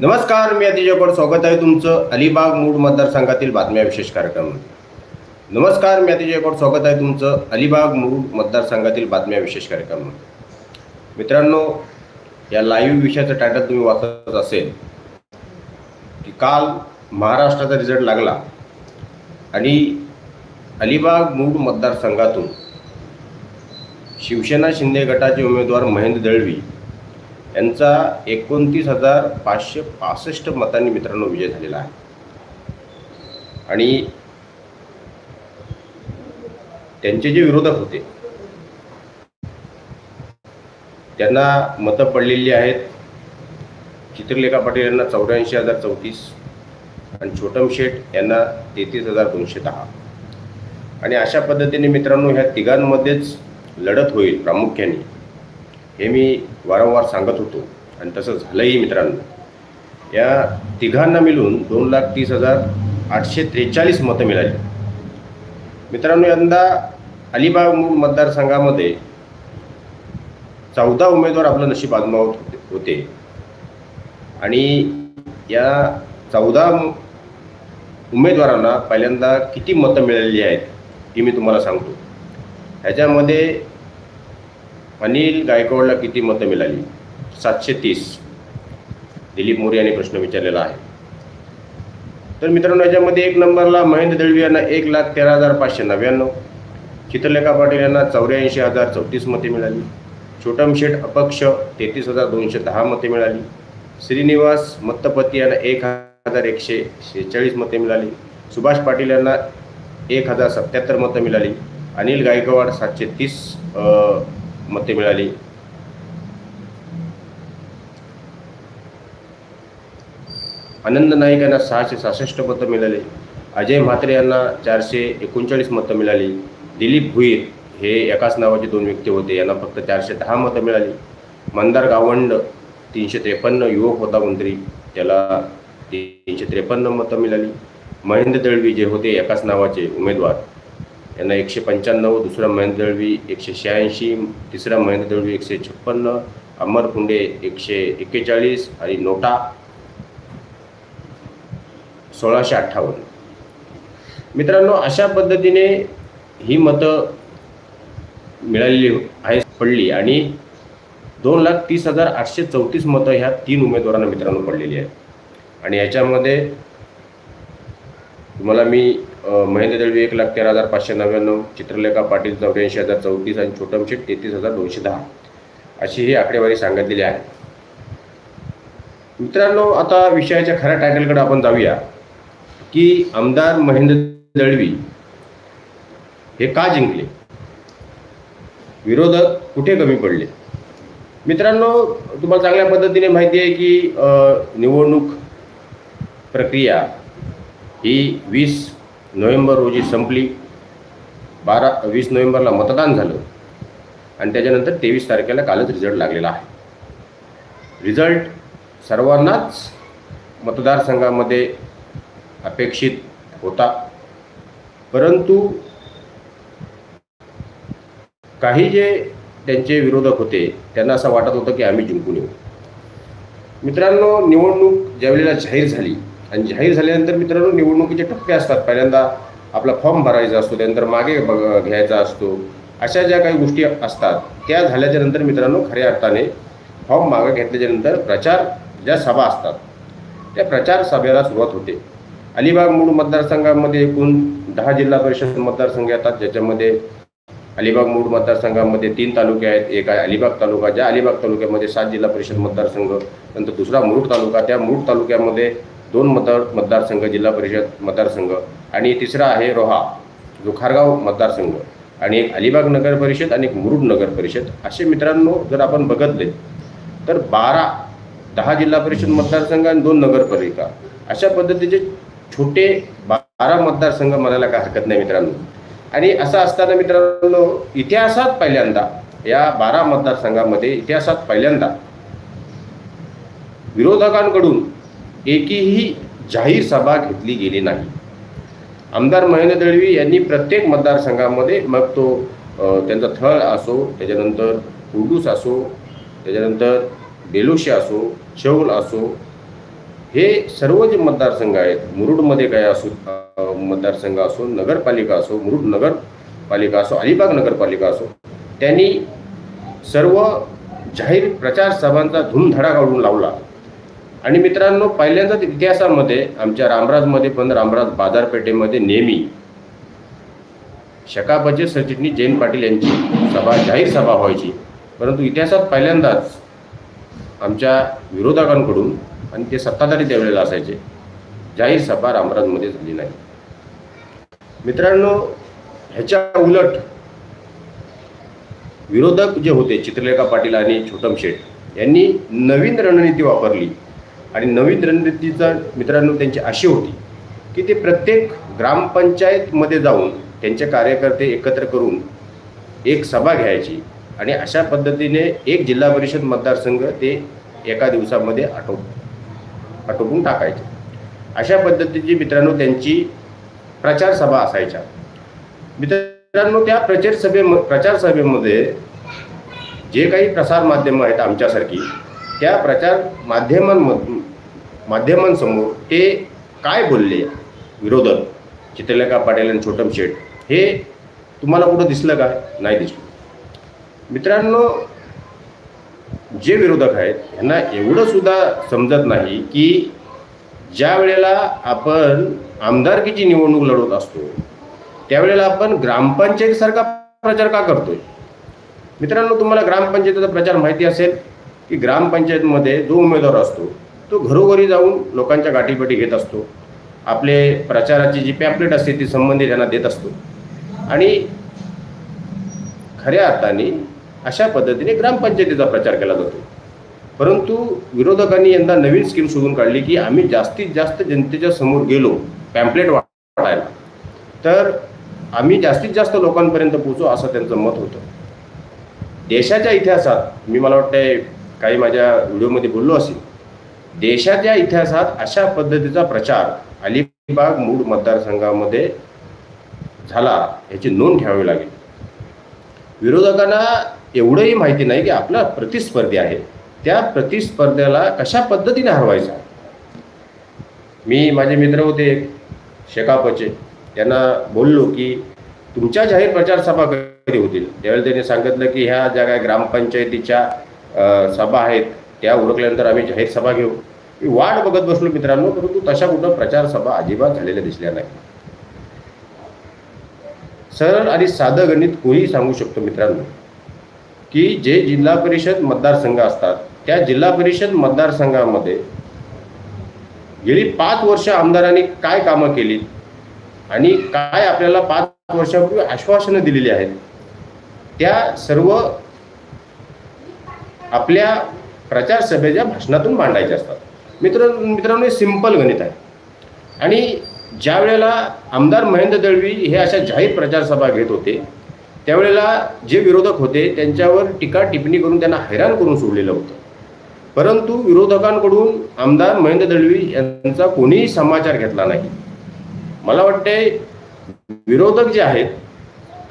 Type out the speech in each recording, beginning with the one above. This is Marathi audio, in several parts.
नमस्कार मी अतिजय स्वागत आहे तुमचं अलिबाग मूड मतदारसंघातील बातम्या विशेष कार्यक्रम. नमस्कार मी अतिजय स्वागत आहे तुमचं अलिबाग मूड मतदारसंघातील बातम्या विशेष कार्यक्रम. मित्रांनो या लाईव्ह विषयाचं टायटल तुम्ही वाचत असेल की काल महाराष्ट्राचा रिझल्ट लागला. आणि अलिबाग मूड मतदारसंघातून शिवसेना शिंदे गटाचे उमेदवार महेंद्र दळवी यांचा एकोणतीस हजार पाचशे पासष्ट मतांनी मित्रांनो विजय झालेला आहे. आणि त्यांचे जे विरोधक होते त्यांना मतं पडलेली आहेत. चित्रलेखा पाटील यांना चौऱ्याऐंशी हजार चौतीस आणि छोटम शेठ यांना तेहतीस हजार दोनशे दहा. आणि अशा पद्धतीने मित्रांनो ह्या तिघांमध्येच लढत होईल प्रामुख्याने. हे मी वारंवार सांगत होतो. आणि तसं झालंही मित्रांनो. या तिघांना मिळून दोन लाख तीस हजार आठशे त्रेचाळीस मतं मिळाली. मित्रांनो यंदा अलिबाग मतदारसंघामध्ये चौदा उमेदवार आपलं नशीब आजमावत होते. आणि या चौदा उमेदवारांना पहिल्यांदा किती मतं मिळालेली आहेत ही मी तुम्हाला सांगतो. ह्याच्यामध्ये अनिल गायकवाडला किती मतं मिळाली? सातशे तीस. दिलीप मोरे यांनी प्रश्न विचारलेला आहे. तर मित्रांनो याच्यामध्ये एक नंबरला महेंद्र दळवी यांना एक लाख तेरा हजार पाचशे नव्याण्णव. चित्रलेखा पाटील यांना चौऱ्याऐंशी हजार चौतीस मते मिळाली. छोटम शेठ अपक्ष तेहतीस हजार दोनशे दहा मते मिळाली. श्रीनिवास मत्तपती यांना एक हजार एकशे शेहेचाळीस मते मिळाली. सुभाष पाटील यांना एक हजार सत्याहत्तर मतं मिळाली. अनिल गायकवाड सातशे तीस मते मिळाली. आनंद नाईक यांना सहाशे सहासष्ट मतं मिळाले. अजय म्हात्रे यांना चारशे एकोणचाळीस मतं मिळाली. दिलीप भुईर हे एकाच नावाचे दोन व्यक्ती होते. यांना फक्त चारशे दहा मतं मिळाली. मंदार गावंड तीनशे त्रेपन्न युवक होता मंत्री त्याला तीनशे त्रेपन्न मतं मिळाली. महेंद्र दळवी जे होते एकाच नावाचे उमेदवार. यांना एकशे पंच्याण्णव दुसरा महेंद्र दळवी एकशे शहाऐंशी तिसरा महेंद्र दळवी एकशे छप्पन्न अमर कुंडे एकशे एक्केचाळीस आणि नोटा सोळाशे अठ्ठावन्न. मित्रांनो अशा पद्धतीने ही मतं मिळालेली आहे पडली आणि दोन लाख तीस हजार आठशे चौतीस मतं ह्या तीन उमेदवारांना मित्रांनो पडलेली आहेत. आणि याच्यामध्ये तुम्हाला मी महेंद्र दळवी एक लाख तेरा हजार पाचशे नव्याण्णव चित्रलेखा पाटील चौऱ्याऐंशी हजार चौतीस आणि छोटम शेठ तेहतीस हजार दोनशे दहा. अशी ही आकडेवारी सांगितलेली आहे. मित्रांनो आता विषयाच्या खऱ्या टायटलकडे आपण जाऊया. की आमदार महेंद्र दळवी हे का जिंकले? विरोधक कुठे कमी पडले? मित्रांनो तुम्हाला चांगल्या पद्धतीने माहिती आहे की निवडणूक प्रक्रिया ही वीस नोव्हेंबर रोजी संपली. बारा वीस नोव्हेंबरला मतदान झालं. आणि त्याच्यानंतर तेवीस तारखेला कालच रिझल्ट लागलेला आहे. रिझल्ट सर्वांनाच मतदारसंघामध्ये अपेक्षित होता. परंतु काही जे त्यांचे विरोधक होते त्यांना असं वाटत होतं की आम्ही जिंकून येऊ. मित्रांनो निवडणूक ज्यावेळेला जाहीर झाली आणि जाहीर झाल्यानंतर मित्रांनो निवडणुकीचे टप्पे असतात. पहिल्यांदा आपला फॉर्म भरायचा असतो त्यानंतर मागे बघ घ्यायचा असतो. अशा ज्या काही गोष्टी असतात त्या झाल्याच्यानंतर मित्रांनो खऱ्या अर्थाने फॉर्म मागे घेतल्याच्यानंतर प्रचार ज्या सभा असतात त्या प्रचार सभेला सुरुवात होते. अलिबाग मूळ मतदारसंघामध्ये एकूण दहा जिल्हा परिषद मतदारसंघ येतात ज्याच्यामध्ये अलिबाग मूळ मतदारसंघामध्ये तीन तालुके आहेत. एक आहे अलिबाग तालुका ज्या अलिबाग तालुक्यामध्ये सात जिल्हा परिषद मतदारसंघ नंतर दुसरा मुरुड तालुका. त्या मुरुड तालुक्यामध्ये दोन मतदार मतदारसंघ जिल्हा परिषद मतदारसंघ आणि तिसरा आहे रोहा जो खारगाव मतदारसंघ आणि एक अलिबाग नगर परिषद आणि एक मुरुड नगर परिषद. असे मित्रांनो जर आपण बघतले तर बारा दहा जिल्हा परिषद मतदारसंघ आणि दोन नगरपालिका अशा पद्धतीचे छोटे बारा मतदारसंघ म्हणायला काय हरकत नाही मित्रांनो. आणि असं असताना मित्रांनो इतिहासात पहिल्यांदा या बारा मतदारसंघामध्ये इतिहासात पहिल्यांदा विरोधकांकडून एकही जाहीर सभा घेतली गेली नाही. आमदार महेंद्र दळवी यांनी प्रत्येक मतदारसंघामध्ये मग तो त्यांचा थळ असो त्याच्यानंतर उर्बूस असो त्याच्यानंतर देलोशी असो चौल असो हे सर्व जे मतदारसंघ आहेत मुरुडमध्ये काय असो मतदारसंघ असो नगरपालिका असो मुरुड नगरपालिका असो अलिबाग नगरपालिका असो त्यांनी सर्व जाहीर प्रचार सभांचा धूमधडाका उडून लावला. आणि मित्रांनो पहिल्यांदाच इतिहासामध्ये आमच्या रामराजमध्ये पण रामराज बाजारपेठेमध्ये नेहमी शकापचे सरचिटणीस जयंत पाटील यांची सभा जाहीर सभा व्हायची. परंतु इतिहासात पहिल्यांदाच आमच्या विरोधकांकडून आणि ते सत्ताधारी त्यावेळेला असायचे जाहीर सभा रामराजमध्ये झाली नाही. मित्रांनो ह्याच्या उलट विरोधक जे होते चित्रलेखा पाटील आणि छोटम शेठ यांनी नवीन रणनीती वापरली. आणि नवीन रणनीतीचा मित्रांनो त्यांची अशी होती की ते प्रत्येक ग्रामपंचायतमध्ये जाऊन त्यांचे कार्यकर्ते एकत्र करून एक सभा घ्यायची आणि अशा पद्धतीने एक जिल्हा परिषद मतदारसंघ ते एका दिवसामध्ये आटोप आटोपून टाकायचे. अशा पद्धतीची मित्रांनो त्यांची प्रचार सभा असायच्या. मित्रांनो त्या प्रचार सभे प्रचार सभेमध्ये जे काही प्रसार माध्यमं आहेत आमच्यासारखी त्या प्रचार माध्यमांमधून माध्यमांसमोर ते काय बोलले? विरोधक चित्रलेखा पाटील आणि छोटम शेठ हे तुम्हाला कुठं दिसलं का? नाही दिसलं. मित्रांनो जे विरोधक आहेत यांना एवढं सुद्धा समजत नाही की ज्या वेळेला आपण आमदारकीची निवडणूक लढवत असतो त्यावेळेला आपण ग्रामपंचायतीसारखा प्रचार का करतोय? मित्रांनो तुम्हाला ग्रामपंचायतीचा प्रचार माहिती असेल की ग्रामपंचायतमध्ये जो उमेदवार असतो तो घरोघरी जाऊन लोकांच्या गाठीपाठी घेत असतो. आपले प्रचाराची जी पॅम्पलेट असते ती संबंधित त्यांना देत असतो. आणि खऱ्या अर्थाने अशा पद्धतीने ग्रामपंचायतीचा प्रचार केला जातो. परंतु विरोधकांनी यंदा नवीन स्कीम शोधून काढली की आम्ही जास्तीत जास्त जनतेच्या समोर गेलो पॅम्पलेट वाटायला तर आम्ही जास्तीत जास्त लोकांपर्यंत पोहोचू असं त्यांचं मत होतं. देशाच्या इतिहासात मी मला वाटतंय काही माझ्या व्हिडिओमध्ये बोललो असेल. देशाच्या इतिहासात अशा पद्धतीचा प्रचार अलिबाग मूळ मतदारसंघामध्ये झाला याची नोंद ठेवावी लागेल. विरोधकांना एवढंही माहिती नाही की आपला प्रतिस्पर्धी आहे. त्या प्रतिस्पर्ध्याला कशा पद्धतीने हरवायचा? मी माझे मित्र होते शेकापचे. त्यांना बोललो की तुमच्या जाहीर प्रचार सभा कधी होतील? त्यावेळी त्यांनी सांगितलं की ह्या ज्या काय ग्रामपंचायतीच्या सभा आहेत त्या उरकल्यानंतर आम्ही जाहीर सभा घेऊ. मी वाट बघत बसलो मित्रांनो परंतु तशा कुठं प्रचार सभा अजिबात झालेल्या दिसल्या नाही. सरळ आणि साधं गणित कोणीही सांगू शकतो मित्रांनो की जे जिल्हा परिषद मतदारसंघ असतात त्या जिल्हा परिषद मतदारसंघामध्ये गेली पाच वर्ष आमदारांनी काय कामं केली आणि काय आपल्याला पाच वर्षापूर्वी आश्वासनं दिलेली आहेत त्या सर्व आपल्या प्रचार सभेच्या भाषणातून मांडायचे असतात. मित्र मित्रांनो हे सिंपल गणित आहे. आणि ज्या वेळेला आमदार महेंद्र दळवी हे अशा जाहीर प्रचार सभा घेत होते त्यावेळेला जे विरोधक होते त्यांच्यावर टीका टिप्पणी करून त्यांना हैराण करून सोडलेलं होतं. परंतु विरोधकांकडून आमदार महेंद्र दळवी यांचा कोणीही समाचार घेतला नाही. मला वाटते विरोधक जे आहेत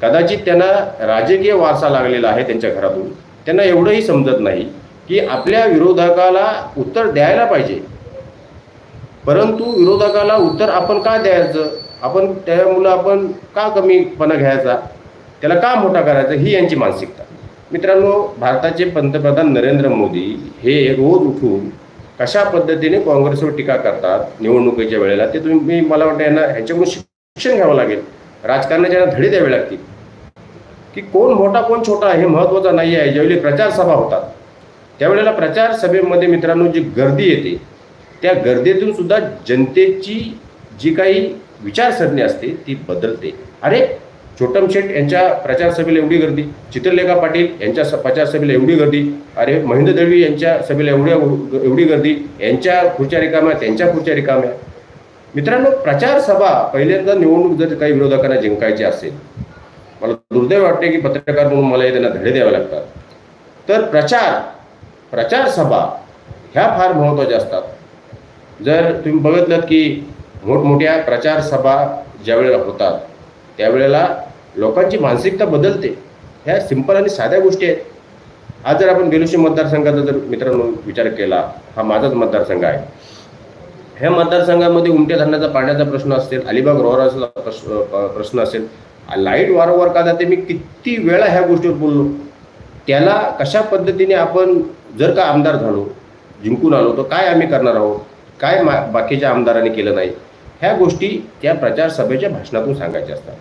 कदाचित त्यांना राजकीय वारसा लागलेला आहे त्यांच्या घरातून. त्यांना एवढंही समजत नाही की आपल्या विरोधकाला उत्तर द्यायला पाहिजे. परंतु विरोधकाला उत्तर आपण का द्यायचं? आपण त्यामुळं आपण का कमीपणा घ्यायचा? त्याला का मोठा करायचा? ही यांची मानसिकता. मित्रांनो भारताचे पंतप्रधान नरेंद्र मोदी हे रोज उठून कशा पद्धतीने काँग्रेसवर टीका करतात निवडणुकीच्या वेळेला ते तुम्ही मला वाटतं यांना ह्याच्याकडून शिक्षण घ्यावं लागेल. राजकारणाच्या धडे द्यावे लागतील. की कोण मोठा कोण छोटा हे महत्त्वाचं नाही आहे ज्यावेळी प्रचार सभा होतात त्यावेळेला प्रचार सभेमध्ये मित्रांनो जी गर्दी येते त्या गर्दीतून सुद्धा जनतेची जी काही विचारसरणी असते ती बदलते. अरे छोटम शेठ यांच्या प्रचार सभेला एवढी गर्दी चित्रलेखा पाटील यांच्या स- प्रचार सभेला एवढी गर्दी अरे महेंद्र दळवी यांच्या सभेला एवढ्या एवढी गर्दी यांच्या खुर्च्या रिकाम्या त्यांच्या खुर्च्या रिकाम्या. मित्रांनो प्रचारसभा पहिल्यांदा निवडणूक जर काही विरोधकांना जिंकायची असेल मला दुर्दैव वाटते की पत्रकार म्हणून मला त्यांना धडे द्यावे लागतात. तर प्रचार प्रचार सभा ह्या फार महत्त्वाच्या असतात. जर तुम्ही बघितलं की मोठमोठ्या प्रचार सभा ज्या वेळेला होतात त्यावेळेला लोकांची मानसिकता बदलते. ह्या सिंपल आणि साध्या गोष्टी आहेत. आज जर आपण बेलुशी मतदारसंघाचा जर मित्रांनो विचार केला हा माझाच मतदारसंघ आहे. ह्या मतदारसंघामध्ये उमट्या धरणाचा पाण्याचा प्रश्न असेल अलिबाग रोहराचा प्रश्न प्रश्न असेल लाइट वारंवार का जाते? मी किती वेळा ह्या गोष्टीवर बोललो. त्याला कशा पद्धतीने आपण जर का आमदार झालो जिंकून आलो तर काय आम्ही करणार आहोत? काय मा बाकीच्या आमदारांनी केलं नाही? ह्या गोष्टी त्या प्रचार सभेच्या भाषणातून सांगायच्या असतात.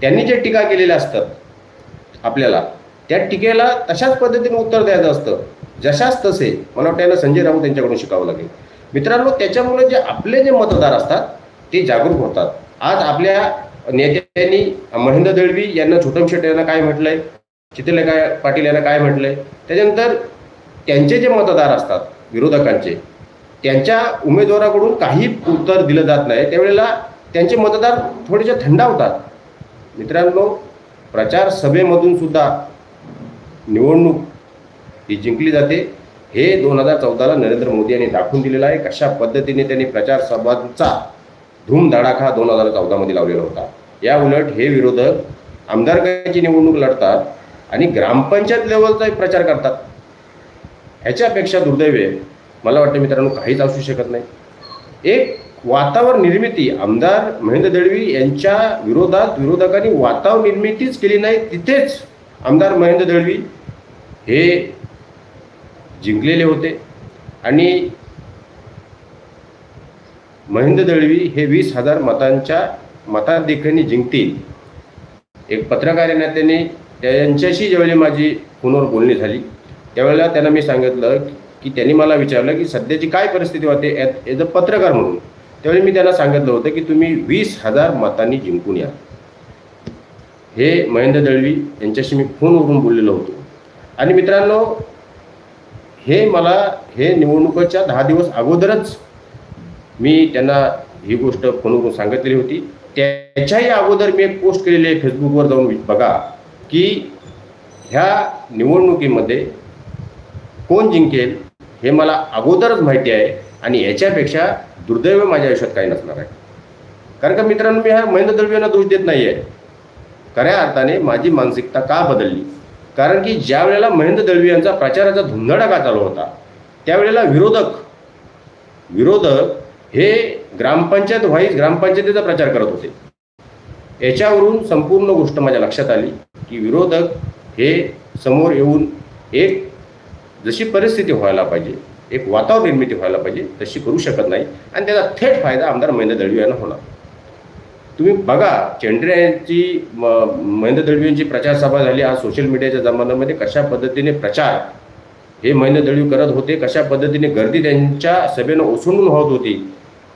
त्यांनी जे टीका केलेल्या असतात आपल्याला त्या टीकेला तशाच पद्धतीने उत्तर द्यायचं असतं. जशाच तसे मला वाटतं याला संजय राऊत यांच्याकडून शिकावं लागेल. मित्रांनो त्याच्यामुळे जे आपले जे मतदार असतात ते जागरूक होतात. आज आपल्या नेत्यांनी महेंद्र दळवी यांना छोटम शेट यांना काय म्हटलंय? चित्रलेखा पाटील यांना काय म्हटलंय? त्याच्यानंतर त्यांचे जे मतदार असतात विरोधकांचे त्यांच्या उमेदवाराकडून काही उत्तर दिलं जात नाही. त्यावेळेला त्यांचे मतदार थोडेसे थंडावतात मित्रांनो प्रचार सभेमधून सुद्धा निवडणूक ही जिंकली जाते. हे दोन हजार चौदाला नरेंद्र मोदी यांनी दाखवून दिलेलं आहे कशा पद्धतीने त्यांनी प्रचार सभांचा धूमधडाका दोन हजार चौदामध्ये लावलेला होता. या उलट हे विरोधक आमदारकाची निवडणूक लढतात आणि ग्रामपंचायत लेवलचा एक प्रचार करतात. ह्याच्यापेक्षा दुर्दैवे मला वाटतं मित्रांनो काहीच असू शकत नाही. एक वातावरण निर्मिती आमदार महेंद्र दळवी यांच्या विरोधात विरोधकांनी वातावरण निर्मितीच केली नाही तिथेच आमदार महेंद्र दळवी हे जिंकलेले होते. आणि महेंद्र दळवी हे वीस हजार मतांच्या मताधिक्याने जिंकतील. एक पत्रकार नेत्याने त्यांच्याशी ज्यावेळी माझी फोनवर बोलणी झाली त्यावेळेला त्यांना मी सांगितलं की त्यांनी मला विचारलं की सध्याची काय परिस्थिती होते ॲज अ पत्रकार म्हणून त्यावेळी मी त्यांना सांगितलं होतं की तुम्ही वीस हजार मतांनी जिंकून या. हे महेंद्र दळवी यांच्याशी मी फोनवरून बोललेलो होतो. आणि मित्रांनो हे मला हे निवडणुकीच्या दहा दिवस अगोदरच मी त्यांना ही गोष्ट फोनवरून सांगितलेली होती. त्याच्याही अगोदर मी एक पोस्ट केलेली आहे फेसबुकवर जाऊन बघा की ह्या निवडणुकीमध्ये कोण जिंकेल हे मला अगोदरच माहिती आहे आणि याच्यापेक्षा दुर्दैव माझ्या आयुष्यात काही नसणार आहे. कारण का मित्रांनो मी ह्या महेंद्र दळवी दोष देत नाही आहे खऱ्या अर्थाने माझी मानसिकता का बदलली? कारण की ज्या वेळेला महेंद्र दळवी यांचा प्रचाराचा धुंदडा चालू होता त्यावेळेला विरोधक विरोधक हे ग्रामपंचायत व्हाईस ग्रामपंचायतीचा प्रचार करत होते. याच्यावरून संपूर्ण गोष्ट माझ्या लक्षात आली की विरोधक हे समोर येऊन एक जशी परिस्थिती व्हायला पाहिजे एक वातावरण निर्मिती व्हायला पाहिजे तशी करू शकत नाही आणि त्याचा थेट फायदा आमदार महेंद्र दळवी यांना होणार. तुम्ही बघा चेंड्रे यांची म- महेंद्र दळवी यांची प्रचार सभा झाली आज सोशल मीडियाच्या जमान्यामध्ये कशा पद्धतीने प्रचार हे महेंद्र दळवी करत होते कशा पद्धतीने गर्दी त्यांच्या सभेनं ओसंडून होत होती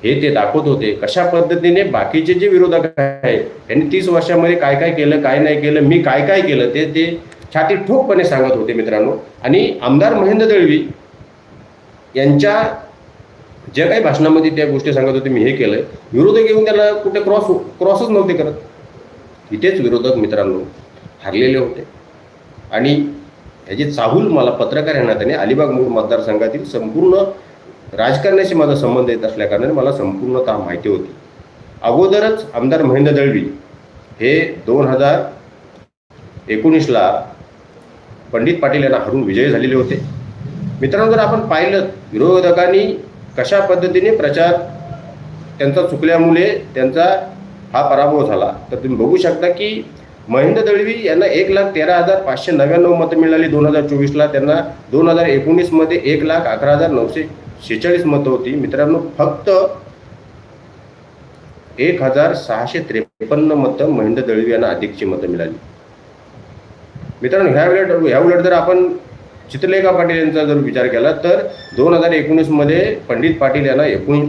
हे ते दाखवत होते. कशा पद्धतीने बाकीचे जे विरोधक आहेत त्यांनी तीस वर्षामध्ये काय काय केलं काय नाही केलं मी काय काय केलं ते ते छाती ठोकपणे सांगत होते मित्रांनो. आणि आमदार महेंद्र दळवी यांच्या ज्या काही भाषणामध्ये त्या गोष्टी सांगत होते मी हे केलंय. विरोधक येऊन त्याला कुठे क्रॉस क्रॉसच नव्हते करत. इथेच विरोधक मित्रांनो हरलेले होते. आणि ह्याची चाहूल मला पत्रकार यांना नात्याने अलिबाग मूळ मतदारसंघातील संपूर्ण राजकारणाशी माझा संबंध येत असल्याकारणाने मला संपूर्णतः माहिती होती. अगोदरच आमदार महेंद्र दळवी हे दोन हजार एकोणीसला पंडित पाटील यांना हरून विजयी झालेले होते. मित्रांनो जर आपण पाहिलं विरोधकांनी कशा पद्धतीने प्रचार त्यांचा चुकल्यामुळे त्यांचा हा पराभव झाला तर तुम्ही बघू शकता की महेंद्र दळवी यांना एक लाख तेरा हजार पाचशे नव्याण्णव मतं मिळाली दोन हजार चोवीसला. त्यांना दोन हजार एकोणीसमध्ये एक लाख अकरा हजार नऊशे शेहेचाळीस मतं होती. मित्रांनो फक्त एक हजार सहाशे त्रेपन्न मतं महेंद्र दळवी यांना अधिकची मतं मिळाली. मित्रांनो ह्या उलट ह्या उलट जर आपण चित्रलेखा पाटील यांचा जर विचार केला तर दोन हजार एकोणीसमध्ये पंडित पाटील यांना एकूण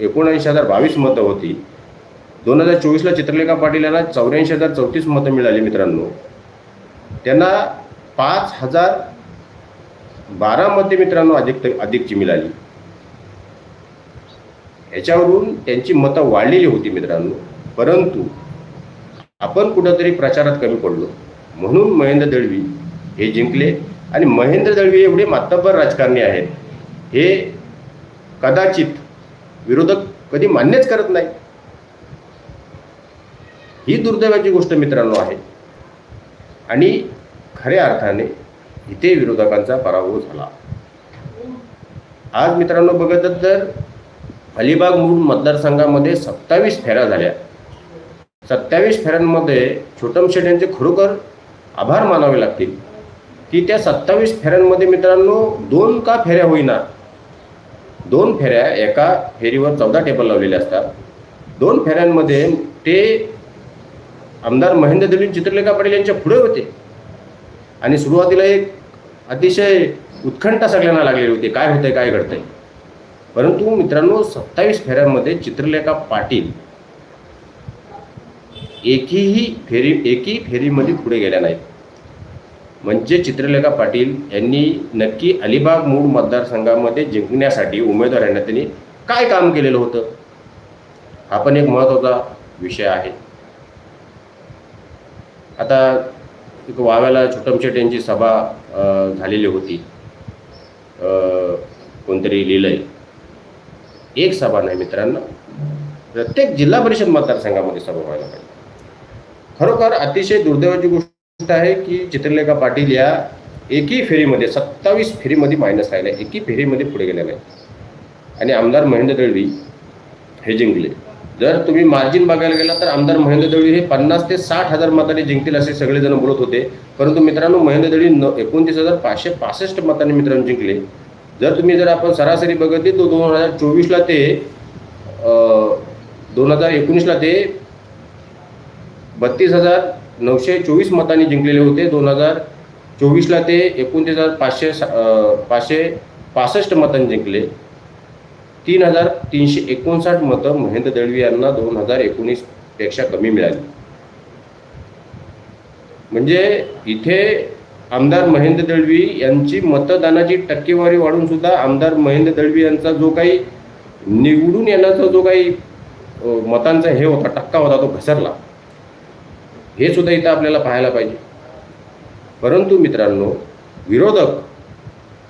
एकोणऐंशी हजार बावीस मतं होती. दोन हजार चोवीसला चित्रलेखा पाटील यांना चौऱ्याऐंशी हजार चौतीस मतं मिळाली मित्रांनो. त्यांना पाच हजार बारा मते मित्रांनो अधिक अधिकची मिळाली. याच्यावरून त्यांची मतं वाढलेली होती मित्रांनो. परंतु आपण कुठंतरी प्रचारात कमी पडलो. म्हणून महेंद्र दळवी हे जिंकले आणि महेंद्र दळवी एवढे मातब्बर राजकारणी आहेत. हे कदाचित विरोधक कधी मान्यच करत नाही. ही दुर्दैवाची गोष्ट मित्रांनो आहे. आणि खऱ्या अर्थाने इथे विरोधकांचा पराभव झाला. आज मित्रांनो बघत तर अलिबाग मूळ मतदारसंघामध्ये सत्तावीस फेऱ्या झाल्या. सत्तावीस फेऱ्यांमध्ये छोटम शेठ यांचे खरोखर आभार मानावे लागतील. की त्या सत्तावीस फेऱ्यांमध्ये मित्रांनो दोन का फेऱ्या होईना? दोन फेऱ्या एका फेरीवर चौदा टेबल लावलेले असतात. दोन फेऱ्यांमध्ये ते आमदार महेंद्र दलित चित्रलेखा पाटील यांच्या पुढे होते. आणि सुरुवातीला एक अतिशय उत्कंठा सगळ्यांना लागलेली होती. काय होतंय काय घडतंय? परंतु मित्रांनो सत्तावीस फेऱ्यांमध्ये चित्रलेखा पाटील एकीही फेरी एकही फेरीमध्ये पुढे गेल्या नाहीत. म्हणजे चित्रलेखा पाटील यांनी नक्की अलिबाग मूळ मतदारसंघामध्ये जिंकण्यासाठी उमेदवार यांना त्यांनी काय काम केलेलं होतं? हा पण एक महत्त्वाचा विषय आहे. आता एक वाव्याला छोटमशेट यांची सभा झालेली होती. कोणतरी कोणतरी लिहिलंय. एक सभा नाही मित्रांनो. प्रत्येक जिल्हा परिषद मतदारसंघामध्ये सभा व्हायला पाहिजे. खरोखर अतिशय दुर्दैवाची गोष्ट आहे की चित्रलेखा पाटील या एकही फेरीमध्ये सत्तावीस फेरीमध्ये मायनस राहिल्या. एकही फेरीमध्ये पुढे गेलेल्या नाही आणि आमदार महेंद्र दळवी हे जिंकले. जर तुम्ही मार्जिन बघायला गेला तर आमदार महेंद्र दळवी हे पन्नास ते साठ हजार मतांनी जिंकतील असे सगळेजण बोलत होते. परंतु मित्रांनो महेंद्र दळवी न एकोणतीस हजार पाचशे पासष्ट मतांनी मित्रांनो जिंकले. जर तुम्ही जर आपण सरासरी बघितली तो दोन हजार चोवीसला ते दोन हजार एकोणीसला ते बत्तीस हजार नऊशे चोवीस मतांनी जिंकलेले होते. दोन हजार चोवीसला ते एकोणतीस हजार पाचशे सा- पाचशे पासष्ट मतांनी जिंकले. तीन हजार तीनशे एकोणसाठ मतं महेंद्र दळवी यांना दोन हजार एकोणीसपेक्षा कमी मिळाली. म्हणजे इथे आमदार महेंद्र दळवी यांची मतदानाची टक्केवारी वाढून सुद्धा आमदार महेंद्र दळवी यांचा जो काही निवडून येण्याचा जो काही मतांचा हे होता टक्का होता तो घसरला. हे सुद्धा इथं आपल्याला पाहायला पाहिजे. परंतु मित्रांनो विरोधक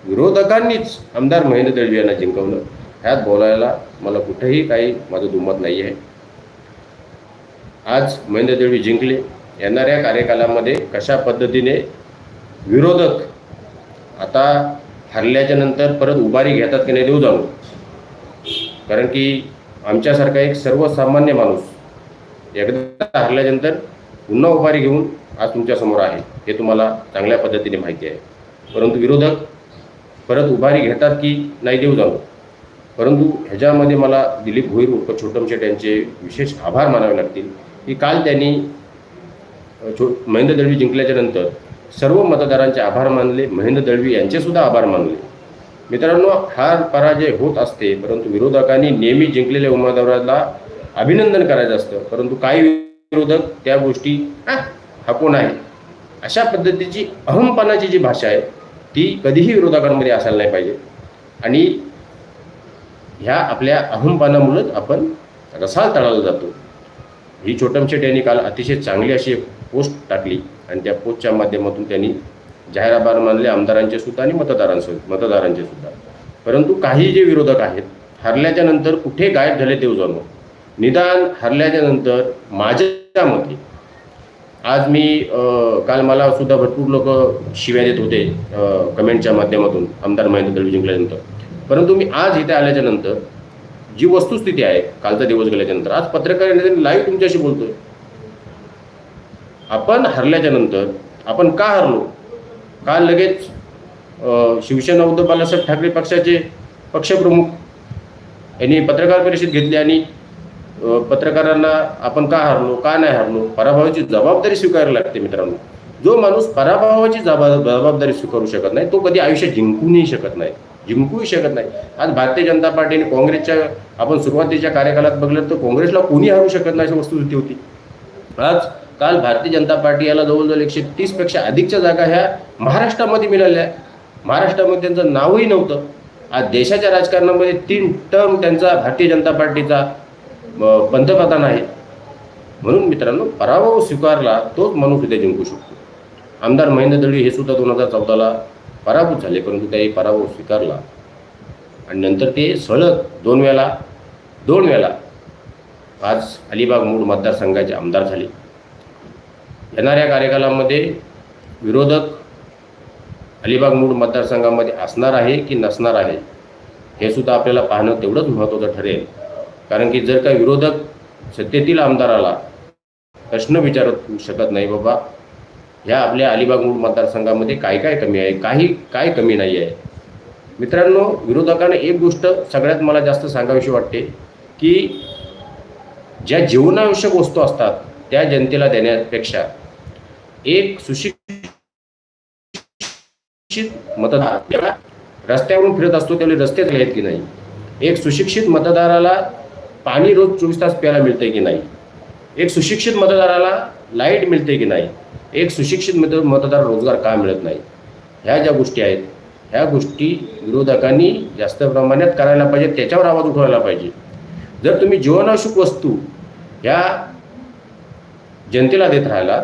विरोधकांनीच आमदार महेंद्र दळवी यांना जिंकवलं. ह्यात बोलायला मला कुठेही काही माझं दुमत नाही आहे आज महेंद्र दळवी जिंकले. येणाऱ्या कार्यकालामध्ये कशा पद्धतीने विरोधक आता हरल्याच्या नंतर परत उभारी घेतात की नाही देऊ जाणू. कारण की आमच्यासारखा एक सर्वसामान्य माणूस एकदा हरल्यानंतर पुन्हा उभारी घेऊन आज तुमच्यासमोर आहे हे तुम्हाला चांगल्या पद्धतीने माहिती आहे. परंतु विरोधक परत उभारी घेतात की नाही देऊ जाणू. परंतु ह्याच्यामध्ये मला दिलीप भोईर उर्फ छोटम शेट यांचे विशेष आभार मानावे लागतील की काल त्यांनी छो महेंद्र दळवी जिंकल्याच्या नंतर सर्व मतदारांचे आभार मानले. महेंद्र दळवी यांचे सुद्धा आभार मानले. मित्रांनो हार पराजय होत असते परंतु विरोधकांनी नेहमी जिंकलेल्या उमेदवाराला अभिनंदन करायचं असतं. परंतु काही विरोधक त्या गोष्टी हा कोण आहे? अशा पद्धतीची अहमपणाची जी भाषा आहे ती कधीही विरोधकांमध्ये असायला नाही पाहिजे. आणि ह्या आपल्या अहमपणामुळेच आपण रसाळ तळाला जातो. ही छोटमशेट यांनी काल अतिशय चांगली अशी एक पोस्ट टाकली. आणि त्या पोस्टच्या माध्यमातून त्यांनी जाहीर आभार मानले आमदारांचे सुद्धा आणि मतदारांचे मतदारांचे सुद्धा. परंतु काही जे विरोधक आहेत हरल्याच्या नंतर कुठे गायब झाले देव जाणो निदान हरल्याच्या नंतर माझ्या मते आज मी काल मला सुद्धा भरपूर लोक शिव्या देत होते कमेंटच्या माध्यमातून आमदार महेंद्र दळवी जिंकल्यानंतर परंतु मी आज इथे आल्याच्यानंतर जी वस्तुस्थिती आहे कालचा दिवस गेल्याच्यानंतर आज पत्रकार लाईव्ह तुमच्याशी बोलतोय. आपण हरल्याच्या नंतर आपण का हरलो? काल लगेच शिवसेना उद्धव बाळासाहेब ठाकरे पक्षाचे पक्षप्रमुख यांनी पत्रकार परिषद घेतली आणि पत्रकारांना आपण का हरलो का नाही हरलो पराभवाची जबाबदारी स्वीकारायला लागते मित्रांनो. जो माणूस पराभवाची जबा जबाबदारी स्वीकारू शकत नाही तो कधी आयुष्य जिंकूनही शकत नाही जिंकूही शकत नाही. आज भारतीय जनता पार्टीने काँग्रेसच्या आपण सुरुवातीच्या कार्यकालात बघलं तर काँग्रेसला कोणी हरवू शकत नाही अशी वस्तुस्थिती होती. आज काल भारतीय जनता पार्टी याला जवळजवळ एकशे तीसपेक्षा अधिकच्या जागा ह्या महाराष्ट्रामध्ये मिळाल्या. महाराष्ट्रामध्ये त्यांचं नावही नव्हतं. आज देशाच्या राजकारणामध्ये तीन टर्म त्यांचा भारतीय जनता पार्टीचा पंतप्रधान आहे. म्हणून मित्रांनो पराभव स्वीकारला तोच माणूस उद्या जिंकू शकतो. आमदार महेंद्र दळवी हे सुद्धा दोन हजार चौदाला पराभूत झाले परंतु त्याही पराभव स्वीकारला. आणि नंतर ते सलग दोन वेळा दोन वेळा आज अलिबाग मूळ मतदारसंघाचे आमदार झाले. येणाऱ्या कार्यकालामध्ये विरोधक अलिबाग मूळ मतदारसंघामध्ये असणार आहे की नसणार आहे हे सुद्धा आपल्याला पाहणं तेवढंच महत्त्वाचं ठरेल. कारण की जर का विरोधक सत्तेतील आमदाराला प्रश्न विचारत शकत नाही बाबा ह्या आपल्या अलिबाग मूळ मतदारसंघामध्ये काय काय कमी आहे काही काय कमी नाही आहे. मित्रांनो विरोधकांना एक गोष्ट सगळ्यात मला जास्त सांगावीशी वाटते की ज्या जीवनावश्यक वस्तू असतात त्या जनतेला देण्यापेक्षा एक सुशिक्षित मतदार रस्त्यावरून फिरत असतो त्यावेळी रस्ते आहेत की नाही? एक सुशिक्षित मतदाराला पाणी रोज चोवीस तास प्यायला मिळते की नाही? एक सुशिक्षित मतदाराला लाइट मिळते की नाही? एक सुशिक्षित मत मतदार रोजगार का मिळत नाही? ह्या ज्या गोष्टी आहेत ह्या गोष्टी विरोधकांनी जास्त प्रमाणात करायला पाहिजे त्याच्यावर आवाज उठवायला पाहिजे. जर तुम्ही जीवनावश्यक वस्तू ह्या जनतेला देत राहिला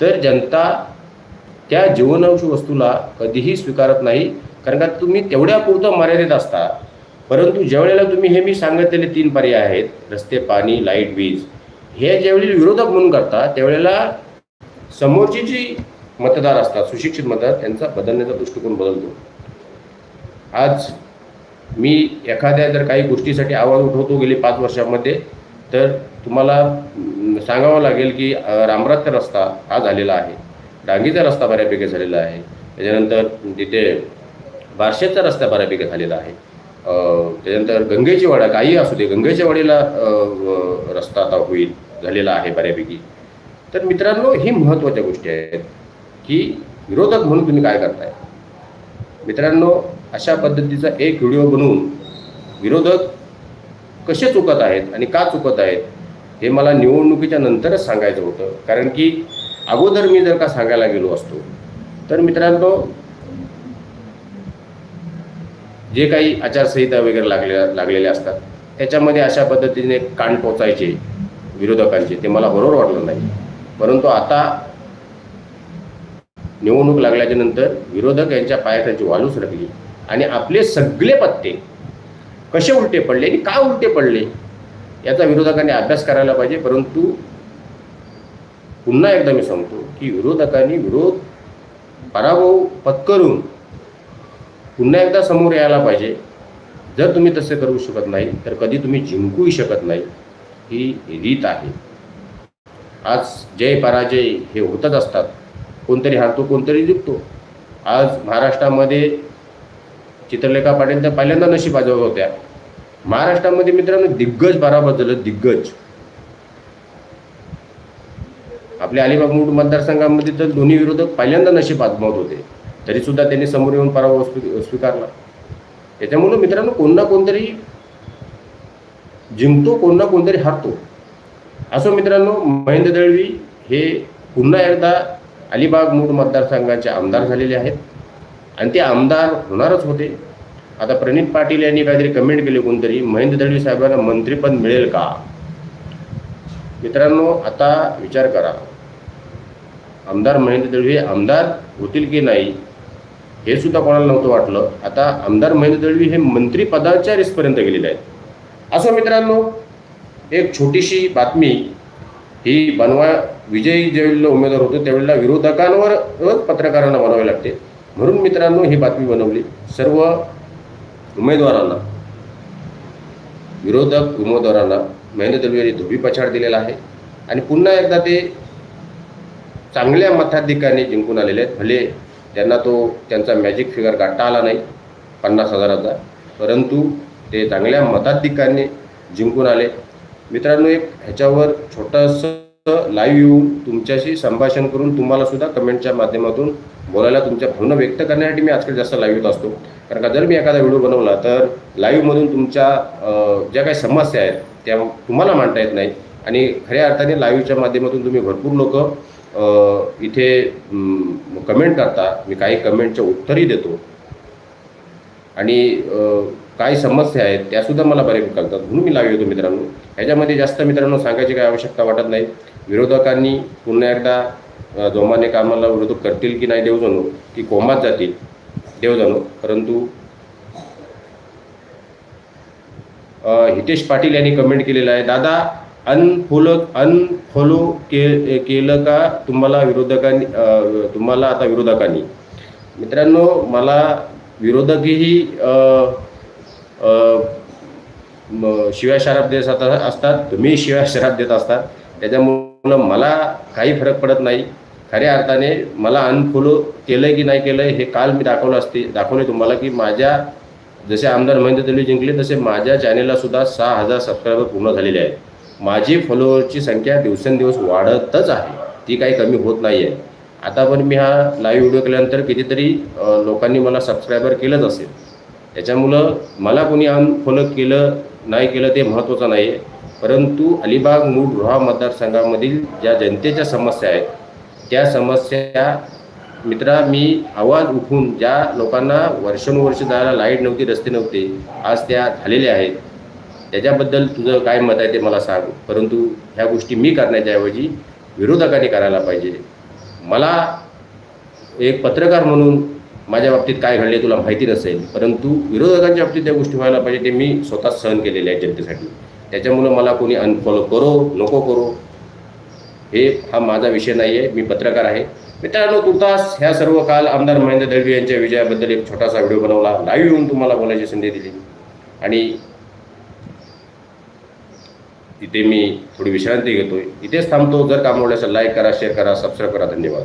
तर जनता त्या जीवनावश्यक वस्तूला कधीही स्वीकारत नाही. कारण का तुम्ही तेवढ्यापुरतं मर्यादित असता. परंतु ज्यावेळेला तुम्ही हे मी सांगितलेले तीन पर्याय आहेत रस्ते पाणी लाइट वीज हे ज्यावेळी विरोधक म्हणून करता त्यावेळेला समोरची जी मतदार असतात सुशिक्षित मतदार त्यांचा बदलण्याचा दृष्टिकोन बदलतो. आज मी एखाद्या जर काही गोष्टीसाठी आवाज उठवतो गेली पाच वर्षामध्ये तर तुम्हाला सांगावं लागेल की अं, रामराजचा रस्ता हा झालेला आहे. डांगीचा रस्ता बऱ्यापैकी झालेला आहे. त्याच्यानंतर तिथे बारशेचा रस्ता बऱ्यापैकी झालेला आहे. त्याच्यानंतर गंगेची वाडा काही असू दे गंगेच्या वाडीला रस्ता आता होईल झालेला आहे बऱ्यापैकी. तर मित्रांनो ही महत्त्वाच्या गोष्टी आहेत की विरोधक म्हणून तुम्ही काय करताय? मित्रांनो अशा पद्धतीचा एक व्हिडिओ बनवून विरोधक कसे चुकत आहेत आणि का चुकत आहेत हे मला निवडणुकीच्या नंतरच सांगायचं होतं. कारण की अगोदर मी जर का सांगायला गेलो असतो तर मित्रांनो जे काही आचारसंहिता वगैरे लागलेल्या लागलेल्या असतात त्याच्यामध्ये अशा पद्धतीने कान टोचायचे विरोधकांचे ते मला बरोबर वाटलं नाही. परंतु आता निवडणूक लागल्याच्या नंतर विरोधक यांच्या पायात त्यांची वालू सरकली आणि आपले सगळे पत्ते कसे उलटे पडले आणि का उलटे पडले? याचा विरोधकांनी अभ्यास करायला पाहिजे परंतु पुन्हा एकदा मी सांगतो की विरोधकांनी विरोध पराभव पत्करून पुन्हा एकदा समोर यायला पाहिजे. जर तुम्ही तसे करू शकत नाही तर कधी तुम्ही जिंकूही शकत नाही ही रीत आहे. आज जय पराजय हे होतच असतात. कोणतरी हारतो कोणतरी जिंकतो. आज महाराष्ट्रामध्ये चित्रलेखा पाटील तर पहिल्यांदा नशीब आजवत होत्या. महाराष्ट्रामध्ये मित्रांनो दिग्गज पराभव झालं दिग्गज. आपल्या अलिबाग मूठ मतदारसंघामध्ये तर दोन्ही विरोधक पहिल्यांदा नशीब आजमावत होते. तरी सुद्धा त्यांनी समोर येऊन पराभव स्वीकारला. त्याच्यामुळं मित्रांनो कोण ना कोणतरी जिंकतो कोण ना कोणतरी हारतो. असो मित्रांनो महेंद्र दळवी हे पुन्हा एकदा अलिबाग मूळ मतदारसंघाचे आमदार झालेले आहेत. आणि ते आमदार होणारच होते. आता प्रणित पाटील यांनी काहीतरी कमेंट केली कोणतरी? महेंद्र दळवी साहेबांना मंत्रीपद मिळेल का? मित्रांनो आता विचार करा. आमदार महेंद्र दळवी हे आमदार होतील की नाही हे सुद्धा कोणाला नव्हतं वाटलं. आता आमदार महेंद्र दळवी हे मंत्रीपदाच्या रेसपर्यंत गेलेले आहेत. असं मित्रांनो एक छोटीशी बातमी. ही बनवा विजयी ज्यावेळेला उमेदवार होतो त्यावेळेला विरोधकांवरच पत्रकारांना बनवावी लागते. म्हणून मित्रांनो ही बातमी बनवली. सर्व उमेदवारांना विरोधक उमेदवारांना महेंद्र दळवी यांनी धोबी पछाड दिलेला आहे आणि पुन्हा एकदा ते चांगल्या मताधिकाने जिंकून आलेले आहेत. भले त्यांना तो त्यांचा मॅजिक फिगर गाठता आला नाही पन्नास हजाराचा परंतु ते चांगल्या मताधिकाने जिंकून आले. मित्रांनो एक ह्याच्यावर छोटंसं लाईव्ह येऊन तुमच्याशी संभाषण करून तुम्हाला सुद्धा कमेंटच्या माध्यमातून बोलायला तुमच्या भावना व्यक्त करण्यासाठी मी आजकाल जास्त लाईव्ह येत असतो. कारण का जर मी एखादा व्हिडिओ बनवला तर लाईव्हमधून तुमच्या ज्या काही समस्या आहेत त्या तुम्हाला मांडता येत नाही आणि खऱ्या अर्थाने लाईव्हच्या माध्यमातून तुम्ही भरपूर लोक इथे कमेंट करता. मी काही कमेंटच्या उत्तरही देतो. आणि काय काही समस्या आहेत त्यासुद्धा मला बरे कळतात. म्हणून मी लाईव्ह येतो मित्रांनो. ह्याच्यामध्ये जास्त मित्रांनो सांगायची काही आवश्यकता वाटत नाही. विरोधकांनी पुन्हा एकदा जोमाने कामाला विरोधक करतील की नाही देव जाणू की कोमात जातील देव जाणो परंतु हितेश पाटील यांनी कमेंट केलेलं आहे दादा अनफॉलो अनफॉलो के केलं का तुम्हाला विरोधकांनी तुम्हाला आता विरोधकांनी? मित्रांनो मला विरोधकही शिवाय शराब देत असतात असतात तुम्ही शिवाय शराब देत असतात. त्याच्यामुळं मला काही फरक पडत नाही. खऱ्या अर्थाने मला अनफॉलो केलं की नाही केलं हे काल मी दाखवलं असते. दाखवले तुम्हाला की माझ्या जसे आमदार महेंद्र दळवी जिंकले तसे माझ्या चॅनेलला सुद्धा सहा हजार सबस्क्रायबर पूर्ण झालेले आहेत. माझी फॉलोअरची संख्या दिवसेंदिवस वाढतच आहे. ती काही कमी होत नाही आहे आता पण मी हा लाईव्ह व्हिडिओ केल्यानंतर कितीतरी लोकांनी मला सबस्क्रायबर केलंच असेल. त्याच्यामुळं मला कोणी अनफॉलो केलं नाही केलं ते महत्त्वाचं नाही आहे परंतु अलिबाग मूळ रोहा मतदारसंघामधील ज्या जनतेच्या समस्या आहेत त्या समस्या मित्रा मी आवाज उठून ज्या लोकांना वर्षानुवर्ष जायला लाइट नव्हती रस्ते नव्हते आज त्या झालेल्या आहेत त्याच्याबद्दल तुझं काय मत आहे ते मला सांग. परंतु ह्या गोष्टी मी करण्याच्या ऐवजी विरोधकांनी करायला पाहिजे. मला एक पत्रकार म्हणून माझ्या बाबतीत काय घडले तुला माहिती नसेल परंतु विरोधकांच्या बाबतीत त्या गोष्टी व्हायला पाहिजे ते मी स्वतः सहन केलेले आहे जनतेसाठी. त्याच्यामुळं मला कोणी अनफॉलो करो नको करो. हे हा माझा विषय नाही आहे मी पत्रकार आहे. मित्रांनो तुर्तास ह्या सर्व काल आमदार महेंद्र दळवी यांच्या विजयाबद्दल एक छोटासा व्हिडिओ बनवला. लाईव्ह येऊन तुम्हाला बोलायची संधी दिली. आणि इथे मी थोडी विश्रांती घेतोय. इथेच थांबतो. जर काम आवडलं असेल लाईक करा शेअर करा सबस्क्राईब करा. धन्यवाद.